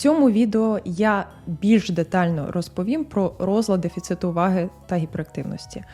цьому відео я більш детально розповім про розлад дефіциту уваги та гіперактивності.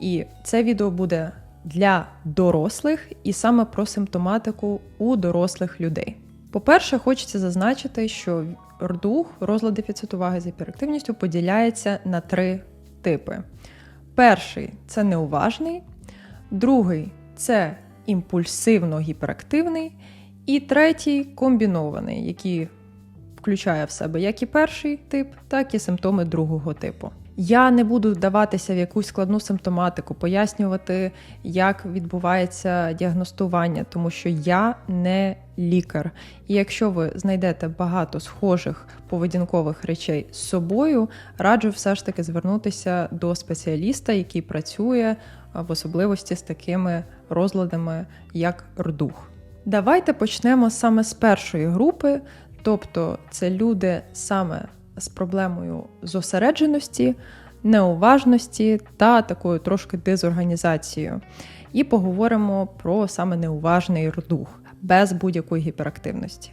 І це відео буде для дорослих і саме про симптоматику у дорослих людей. По-перше, хочеться зазначити, що РДУХ, розлад дефіциту уваги з гіперактивністю, поділяється на три типи. Перший це неуважний, другий це імпульсивно гіперактивний, і третій комбінований, який включає в себе як і перший тип, так і симптоми другого типу. Я не буду вдаватися в якусь складну симптоматику, пояснювати, як відбувається діагностування, тому що я не лікар. І якщо ви знайдете багато схожих поведінкових речей з собою, раджу все ж таки звернутися до спеціаліста, який працює в особливості з такими розладами, як рдух. Давайте почнемо саме з першої групи, тобто це люди саме з проблемою зосередженості, неуважності та такою трошки дезорганізацією. І поговоримо про саме неуважний рдух без будь-якої гіперактивності.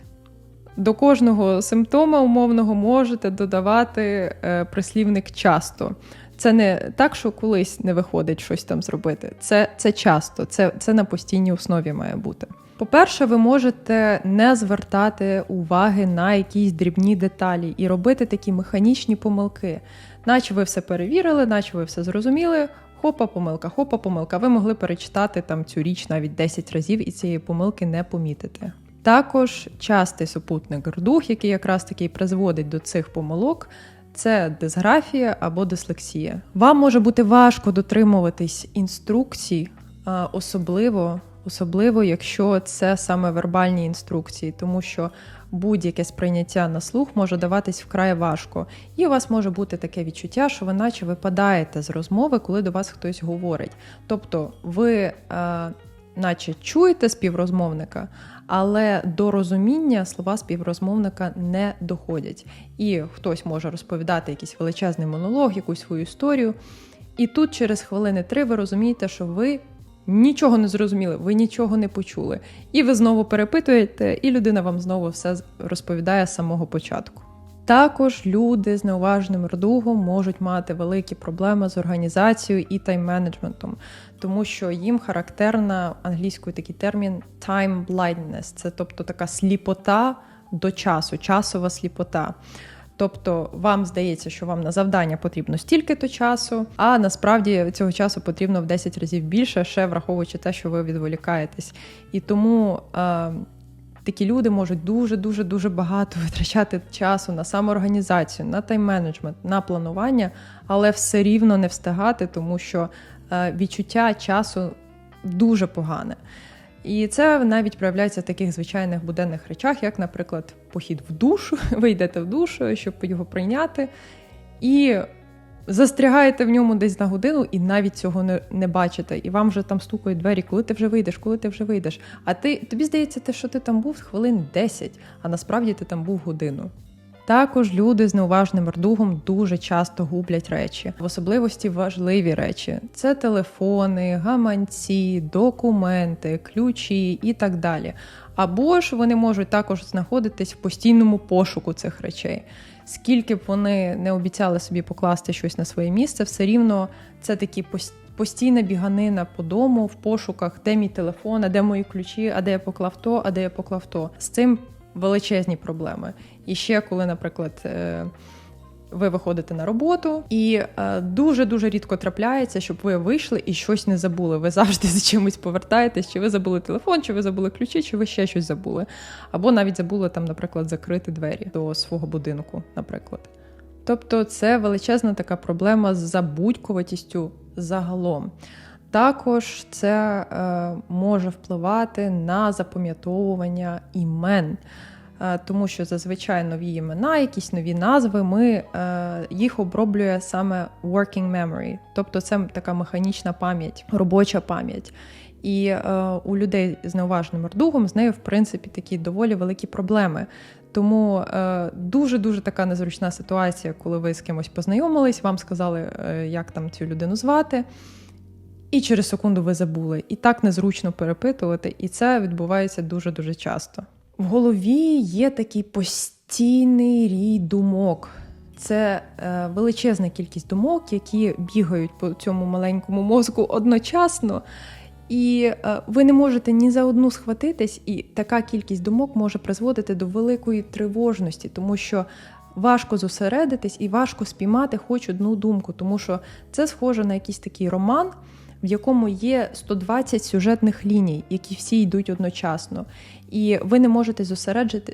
До кожного симптома умовного можете додавати е, прислівник часто. Це не так, що колись не виходить щось там зробити. Це це часто, це, це на постійній основі має бути. По-перше, ви можете не звертати уваги на якісь дрібні деталі і робити такі механічні помилки, наче ви все перевірили, наче ви все зрозуміли. Хопа, помилка, хопа, помилка. Ви могли перечитати там цю річ навіть 10 разів і цієї помилки не помітити. Також частий супутник рдух, який якраз таки призводить до цих помилок, це дисграфія або дислексія. Вам може бути важко дотримуватись інструкцій, особливо особливо якщо це саме вербальні інструкції, тому що будь-яке сприйняття на слух може даватись вкрай важко, і у вас може бути таке відчуття, що ви наче випадаєте з розмови, коли до вас хтось говорить. Тобто ви, е, наче чуєте співрозмовника, але до розуміння слова співрозмовника не доходять. І хтось може розповідати якийсь величезний монолог, якусь свою історію. І тут через хвилини три ви розумієте, що ви нічого не зрозуміли, ви нічого не почули. І ви знову перепитуєте, і людина вам знову все розповідає з самого початку. Також люди з неуважним рдугом можуть мати великі проблеми з організацією і тайм-менеджментом, тому що їм характерна англійською такий термін time blindness, це тобто така сліпота до часу, часова сліпота. Тобто вам здається, що вам на завдання потрібно стільки-то часу, а насправді цього часу потрібно в 10 разів більше, ще враховуючи те, що ви відволікаєтесь. І тому е, такі люди можуть дуже-дуже дуже багато витрачати часу на самоорганізацію, на тайм-менеджмент, на планування, але все рівно не встигати, тому що е, відчуття часу дуже погане. І це навіть проявляється в таких звичайних буденних речах, як, наприклад, похід в душ. Ви йдете в душ, щоб його прийняти, і застрягаєте в ньому десь на годину, і навіть цього не не бачите. І вам вже там стукають двері, коли ти вже вийдеш, коли ти вже вийдеш. А ти тобі здається, те, що ти там був хвилин 10, а насправді ти там був годину. Також люди з неуважним рдугом дуже часто гублять речі, в особливості важливі речі: це телефони, гаманці, документи, ключі і так далі. Або ж вони можуть також знаходитись в постійному пошуку цих речей. Скільки б вони не обіцяли собі покласти щось на своє місце, все рівно це такі постійна біганина по дому в пошуках, де мій телефон, а де мої ключі, а де я поклав то, а де я поклав то. З цим величезні проблеми. І ще коли, наприклад, е, ви виходите на роботу, і дуже дуже рідко трапляється, щоб ви вийшли і щось не забули. Ви завжди з чимось повертаєтесь, чи ви забули телефон, чи ви забули ключі, чи ви ще щось забули. Або навіть забули там, наприклад, закрити двері до свого будинку, наприклад. Тобто це величезна така проблема з забудькуватістю загалом. Також це е, може впливати на запам'ятовування імен. Е, тому що зазвичай нові імена, якісь нові назви, ми е, їх оброблює саме working memory, тобто це така механічна пам'ять, робоча пам'ять. І е, у людей з неуважним рдугом з нею, в принципі, такі доволі великі проблеми. Тому е, дуже дуже така незручна ситуація, коли ви з кимось познайомились, вам сказали, е, як там цю людину звати. І через секунду ви забули. І так незручно перепитувати, і це відбувається дуже-дуже часто. В голові є такий постійний рій думок. Це е, величезна кількість думок, які бігають по цьому маленькому мозку одночасно. І е, ви не можете ні за одну схватитись, і така кількість думок може призводити до великої тривожності, тому що важко зосередитись і важко спіймати хоч одну думку, тому що це схоже на якийсь такий роман, в якому є 120 сюжетних ліній, які всі йдуть одночасно. І ви не можете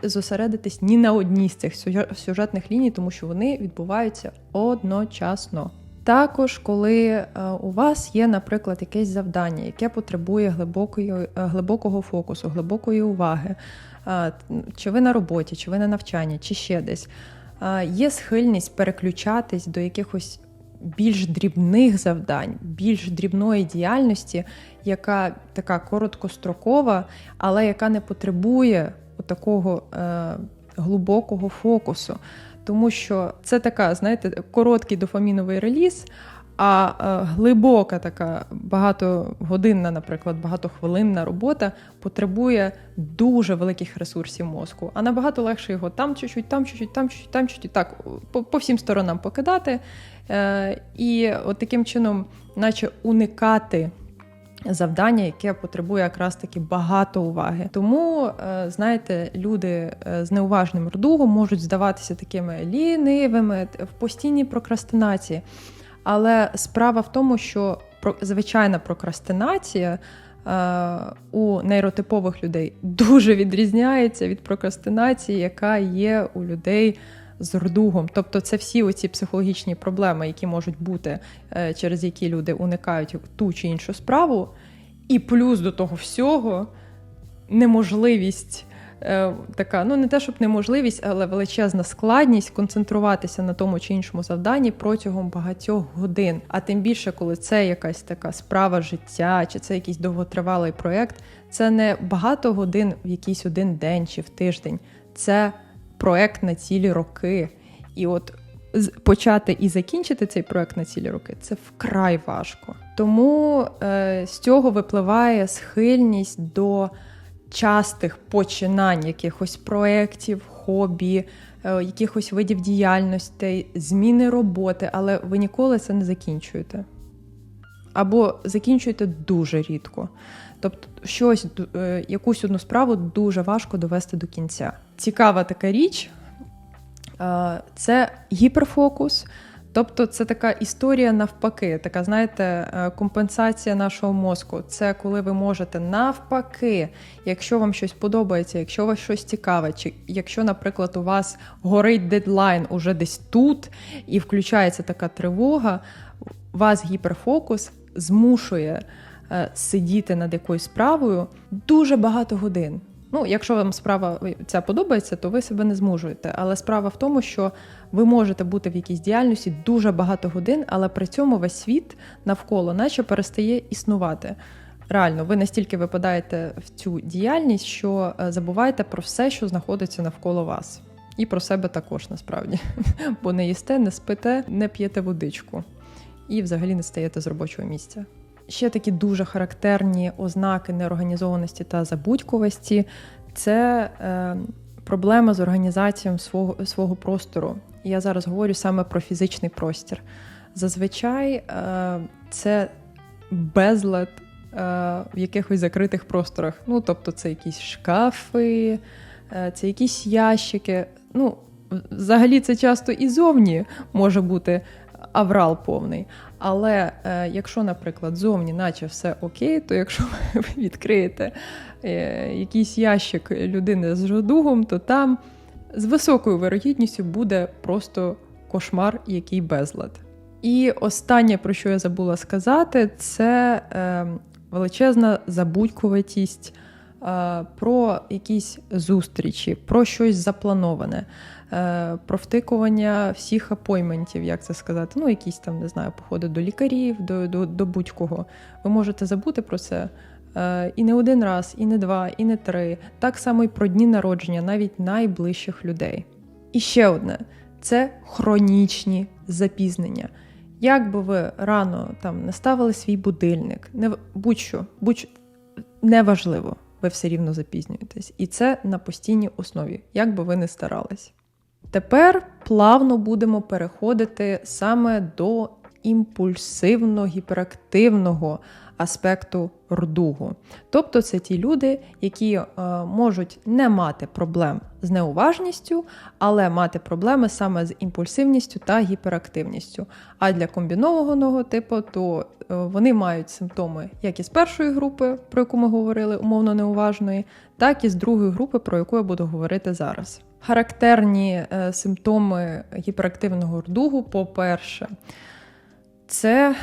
зосередитись ні на одній з цих сюжетних ліній, тому що вони відбуваються одночасно. Також, коли е, у вас є, наприклад, якесь завдання, яке потребує глибокої, е, глибокого фокусу, глибокої уваги, е, чи ви на роботі, чи ви на навчанні, чи ще десь, є схильність переключатись до якихось більш дрібних завдань, більш дрібної діяльності, яка така короткострокова, але яка не потребує такого е, глибокого фокусу. Тому що це така, знаєте, короткий дофаміновий реліз, а е, глибока така багатогодинна, наприклад, багатохвилинна робота потребує дуже великих ресурсів мозку. А набагато легше його там чуть-чуть, там чуть-чуть, там чуть-чуть, там чуть-чуть, так по, по всім сторонам покидати. Е, І от таким чином, наче уникати. Завдання, яке потребує якраз таки багато уваги. Тому, е, знаєте, люди з неуважним рдугом можуть здаватися такими лінивими в постійній прокрастинації. Але справа в тому, що звичайна прокрастинація е, у нейротипових людей дуже відрізняється від прокрастинації, яка є у людей з рдугом. Тобто, це всі оці психологічні проблеми, які можуть бути, е, через які люди уникають ту чи іншу справу, і плюс до того всього неможливість. Е, така, ну не те, щоб неможливість, але величезна складність концентруватися на тому чи іншому завданні протягом багатьох годин. А тим більше, коли це якась така справа життя, чи це якийсь довготривалий проєкт, це не багато годин в якийсь один день чи в тиждень, це проект на цілі роки. І от почати і закінчити цей проект на цілі роки це вкрай важко. Тому е, з цього випливає схильність до частих починань якихось проєктів, хобі, е, якихось видів діяльності, зміни роботи, але ви ніколи це не закінчуєте. Або закінчуєте дуже рідко. Тобто, щось, е, якусь одну справу дуже важко довести до кінця. Цікава така річ е, це гіперфокус. Тобто це така історія навпаки, така, знаєте, е, компенсація нашого мозку. Це коли ви можете навпаки, якщо вам щось подобається, якщо вас щось цікаве, чи якщо, наприклад, у вас горить дедлайн уже десь тут, і включається така тривога, вас гіперфокус змушує е, сидіти над якоюсь справою дуже багато годин. Ну, якщо вам справа ця подобається, то ви себе не змужуєте. Але справа в тому, що ви можете бути в якійсь діяльності дуже багато годин, але при цьому весь світ навколо, наче перестає існувати. Реально, ви настільки випадаєте в цю діяльність, що е, забуваєте про все, що знаходиться навколо вас. І про себе також насправді. Бо не їсте, не спите, не п'єте водичку і взагалі не стаєте з робочого місця. Ще такі дуже характерні ознаки неорганізованості та забудьковості це е, проблема з організацією свого свого простору. Я зараз говорю саме про фізичний простір. Зазвичай е, це безлад е, в якихось закритих просторах. Ну, тобто, це якісь шкафи, е, це якісь ящики. Ну, Взагалі, це часто і зовні може бути аврал повний. Але е, якщо, наприклад, зовні, наче все окей, то якщо ви відкриєте е, якийсь ящик людини з жодугом, то там з високою вирогідністю буде просто кошмар, який безлад. І останнє, про що я забула сказати, це е, величезна забудькуватість. Е, про якісь зустрічі, про щось заплановане. Е, про втикування всіх апойментів, як це сказати, ну, якісь там, не знаю, походи до лікарів, до до, до будь-кого. Ви можете забути про це. Е, і не один раз, і не два, і не три. Так само і про дні народження, навіть найближчих людей. І ще одне це хронічні запізнення. Як би ви рано там не ставили свій будильник, не будь-що, будь неважливо, ви все рівно запізнюєтесь. І це на постійній основі, як би ви не старались. Тепер плавно будемо переходити саме до імпульсивно-гіперактивного аспекту рдугу. Тобто це ті люди, які е, можуть не мати проблем з неуважністю, але мати проблеми саме з імпульсивністю та гіперактивністю. А для комбінованого типу, то е, вони мають симптоми як із першої групи, про яку ми говорили, умовно неуважної, так і з другої групи, про яку я буду говорити зараз. Характерні е, симптоми гіперактивного рдугу, по-перше, це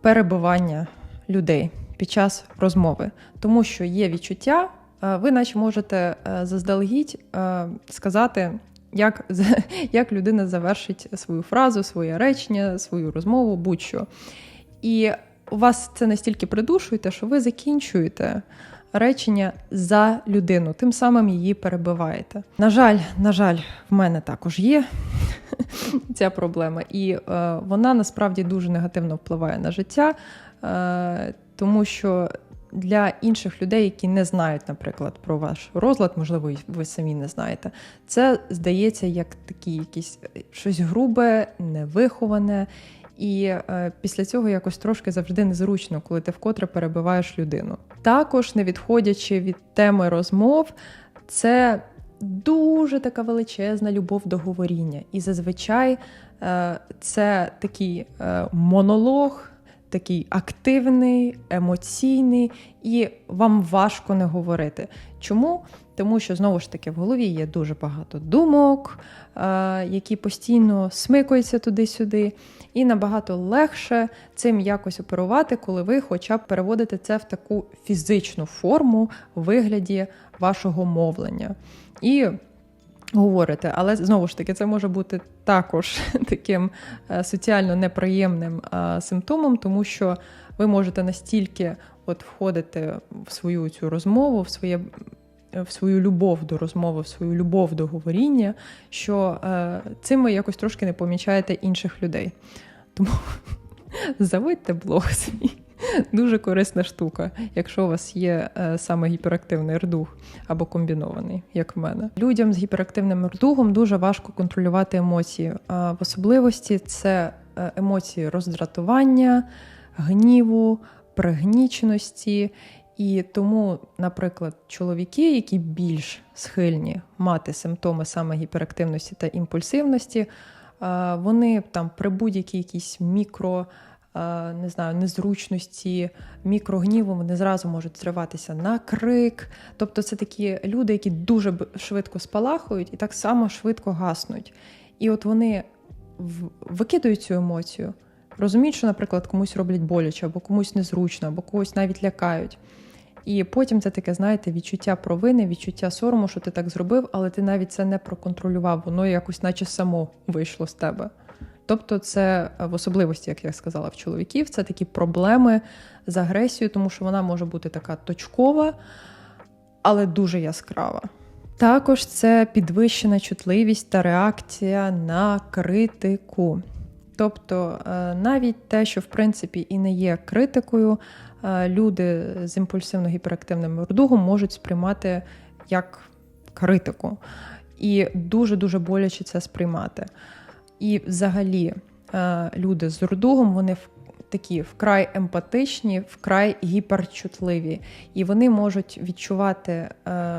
перебивання людей під час розмови, тому що є відчуття, е, ви наче можете е, заздалегідь е, сказати, як, як людина завершить свою фразу, своє речення, свою розмову, будь-що. І у вас це настільки придушуєте, що ви закінчуєте. Речення за людину, тим самим її перебиваєте. На жаль, на жаль, в мене також є ця проблема, і е, вона насправді дуже негативно впливає на життя. Е, тому що для інших людей, які не знають, наприклад, про ваш розлад, можливо, ви самі не знаєте, це здається як такі якісь е, щось грубе, невиховане. І е, після цього якось трошки завжди незручно, коли ти вкотре перебиваєш людину. Також, не відходячи від теми розмов, це дуже така величезна любов до говоріння. І зазвичай е, це такий е, монолог такий активний, емоційний, і вам важко не говорити. Чому? Тому що знову ж таки в голові є дуже багато думок, які постійно смикуються туди-сюди, і набагато легше цим якось оперувати, коли ви хоча б переводите це в таку фізичну форму вигляді вашого мовлення. І говорите. Але знову ж таки, це може бути також таким е, соціально неприємним е, симптомом, тому що ви можете настільки от входити в свою цю розмову, в своє. В свою любов до розмови, в свою любов до говоріння, що е, цим ви якось трошки не помічаєте інших людей. Тому заводьте блог свій. Дуже корисна штука, якщо у вас є е, саме гіперактивний рдуг або комбінований, як в мене. Людям з гіперактивним рдугом дуже важко контролювати емоції. В особливості це е, емоції роздратування, гніву, пригніченості. І тому, наприклад, чоловіки, які більш схильні мати симптоми саме гіперактивності та імпульсивності, вони там при будь-якій якісь мікро не знаю, незручності, мікрогніву, вони зразу можуть зриватися на крик. Тобто це такі люди, які дуже швидко спалахують і так само швидко гаснуть. І от вони викидують цю емоцію, розуміють, що, наприклад, комусь роблять боляче, або комусь незручно, або когось навіть лякають. І потім це таке, знаєте, відчуття провини, відчуття сорому, що ти так зробив, але ти навіть це не проконтролював, воно якось, наче само вийшло з тебе. Тобто, це в особливості, як я сказала, в чоловіків, це такі проблеми з агресією, тому що вона може бути така точкова, але дуже яскрава. Також це підвищена чутливість та реакція на критику. Тобто е, навіть те, що в принципі і не є критикою, е, люди з імпульсивно-гіперактивним рдугом можуть сприймати як критику. І дуже-дуже боляче це сприймати. І взагалі е, люди з рудугом вони такі вкрай емпатичні, вкрай гіперчутливі, і вони можуть відчувати, е,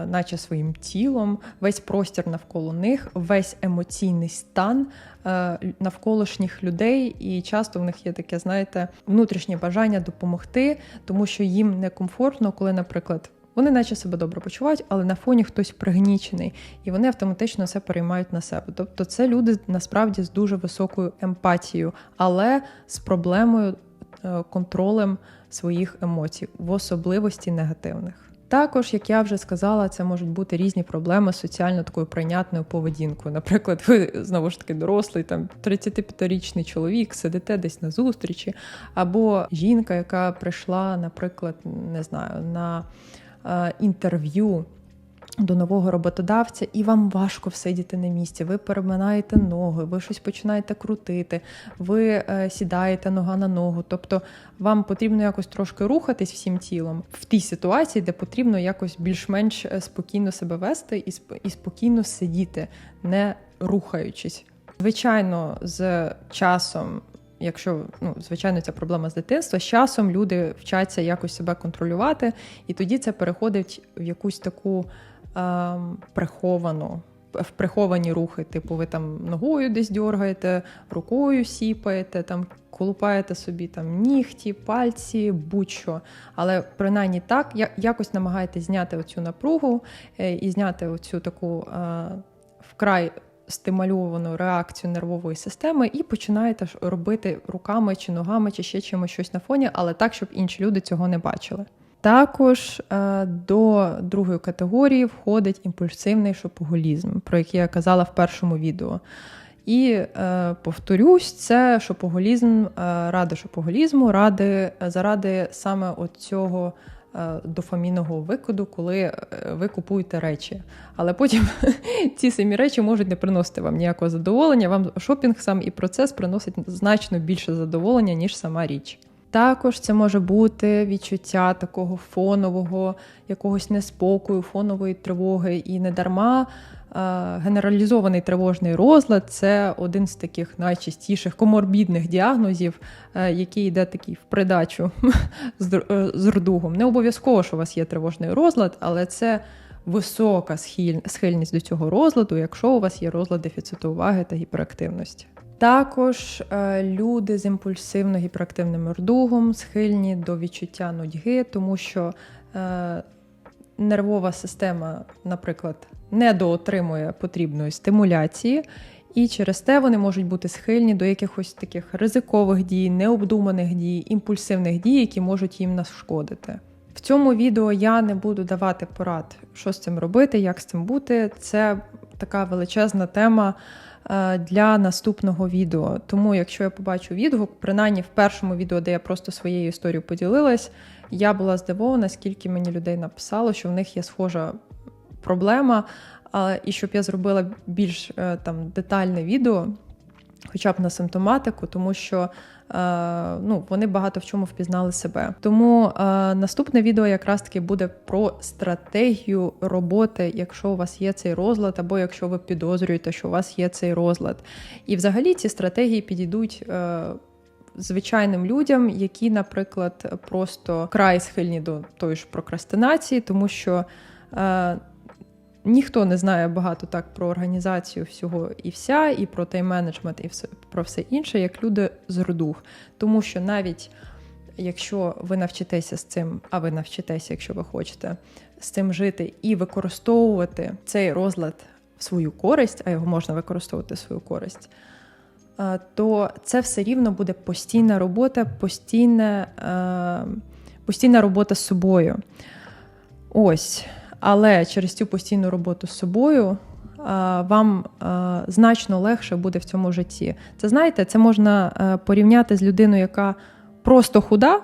наче своїм тілом, весь простір навколо них, весь емоційний стан е, навколишніх людей. І часто в них є таке, знаєте, внутрішнє бажання допомогти, тому що їм некомфортно, коли, наприклад. Вони наче себе добре почувають, але на фоні хтось пригнічений, і вони автоматично все переймають на себе. Тобто, це люди насправді з дуже високою емпатією, але з проблемою е, контролем своїх емоцій, в особливості негативних. Також, як я вже сказала, це можуть бути різні проблеми з соціально такою прийнятною поведінкою. Наприклад, ви знову ж таки дорослий, там 35-річний чоловік, сидите десь на зустрічі, або жінка, яка прийшла, наприклад, не знаю, на інтерв'ю до нового роботодавця, і вам важко всидіти на місці. Ви переминаєте ноги, ви щось починаєте крутити, ви е, сідаєте нога на ногу. Тобто вам потрібно якось трошки рухатись всім тілом в тій ситуації, де потрібно якось більш-менш е, спокійно себе вести і спокійно сидіти, не рухаючись. Звичайно, з часом. Якщо ну звичайно ця проблема з дитинства, з часом люди вчаться якось себе контролювати, і тоді це переходить в якусь таку ем, приховану, в приховані рухи. Типу, ви там ногою десь дергаєте, рукою сіпаєте, там колупаєте собі там нігті, пальці, будь-що. Але принаймні так, якось намагаєтесь зняти оцю напругу е, і зняти оцю таку е, вкрай стимульовану реакцію нервової системи, і починаєте робити руками чи ногами, чи ще чимось щось на фоні, але так, щоб інші люди цього не бачили. Також е, до другої категорії входить імпульсивний шопоголізм, про який я казала в першому відео. І е, повторюсь, це шопоголізм е, ради шопоголізму, ради, заради саме цього е, дофамінного викиду, коли е, ви купуєте речі. Але потім ці самі речі можуть не приносити вам ніякого задоволення. Вам шопінг сам і процес приносить значно більше задоволення, ніж сама річ. Також це може бути відчуття такого фонового, якогось неспокою, фонової тривоги. І не дарма е, генералізований тривожний розлад це один з таких найчастіших коморбідних діагнозів, е, який йде такий в придачу з е, рдугом. Не обов'язково, що у вас є тривожний розлад, але це висока схильність до цього розладу, якщо у вас є розлад дефіциту уваги та гіперактивності. Також е, люди з імпульсивно гіперактивним рдугом схильні до відчуття нудьги, тому що е, нервова система, наприклад, недоотримує потрібної стимуляції, і через те вони можуть бути схильні до якихось таких ризикових дій, необдуманих дій, імпульсивних дій, які можуть їм нашкодити. В цьому відео я не буду давати порад, що з цим робити, як з цим бути. Це така величезна тема е, для наступного відео. Тому, якщо я побачу відгук, принаймні в першому відео, де я просто своєю історією поділилась, я була здивована, скільки мені людей написало, що в них є схожа проблема. І щоб я зробила більш е, там детальне відео, хоча б на симптоматику, тому що е, ну, вони багато в чому впізнали себе. Тому е, наступне відео якраз таки буде про стратегію роботи, якщо у вас є цей розлад, або якщо ви підозрюєте, що у вас є цей розлад. І взагалі ці стратегії підійдуть. Звичайним людям, які, наприклад, просто край схильні до тої ж прокрастинації, тому що ніхто не знає багато так про організацію всього і вся, і про тайм-менеджмент, і все про все інше, як люди з родух. Тому що навіть якщо ви навчитеся з цим, а ви навчитеся, якщо ви хочете, з цим жити і використовувати цей розлад в свою користь, а його можна використовувати в свою користь. То це все рівно буде постійна робота, постійна, е, постійна робота з собою. Ось. Але через цю постійну роботу з собою вам значно легше буде в цьому житті. Це знаєте, це можна порівняти з людиною, яка просто худа.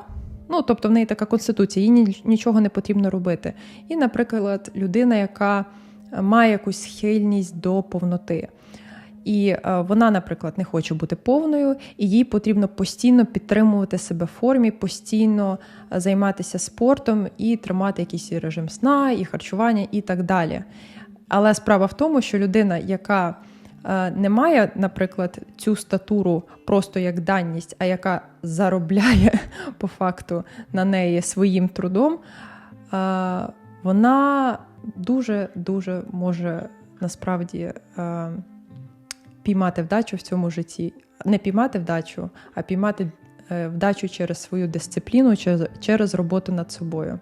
Ну, тобто в неї така конституція, їй нічого не потрібно робити. І, наприклад, людина, яка має якусь схильність до повноти. І е, вона, наприклад, не хоче бути повною, і їй потрібно постійно підтримувати себе в формі, постійно е, займатися спортом і тримати якийсь режим сна, і харчування, і так далі. Але справа в тому, що людина, яка е, не має, наприклад, цю статуру просто як даність, а яка заробляє по факту на неї своїм трудом, вона дуже дуже може насправді. Піймати вдачу в цьому житті. Не піймати вдачу, а піймати е, вдачу через свою дисципліну, через, через роботу над собою.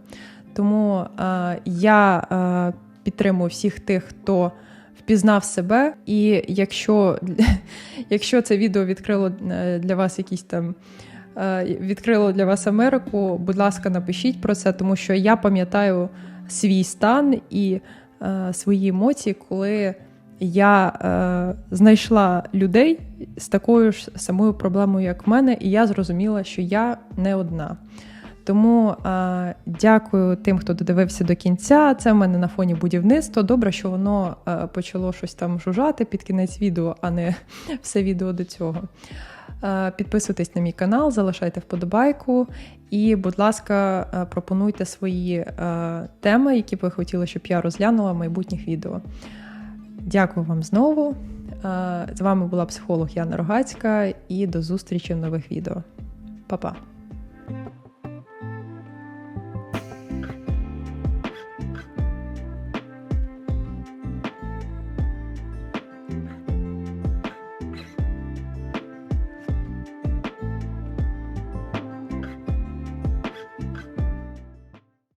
Тому е, я е, підтримую всіх тих, хто впізнав себе, і якщо, якщо це відео відкрило е, для вас якісь там. е, Відкрило для вас Америку, будь ласка, напишіть про це, тому що я пам'ятаю свій стан і е, свої емоції, коли я е, знайшла людей з такою ж самою проблемою, як в мене, і я зрозуміла, що я не одна. Тому е, дякую тим, хто додивився до кінця. Це в мене на фоні будівництва. Добре, що воно е, почало щось там жужжати під кінець відео, а не все відео до цього. Е, Підписуйтесь на мій канал, залишайте вподобайку і, будь ласка, е, пропонуйте свої е, теми, які б ви хотіли, щоб я розглянула в майбутніх відео. Дякую вам знову. Е, З вами була психолог Яна Рогацька і до зустрічі в нових відео. Па-па!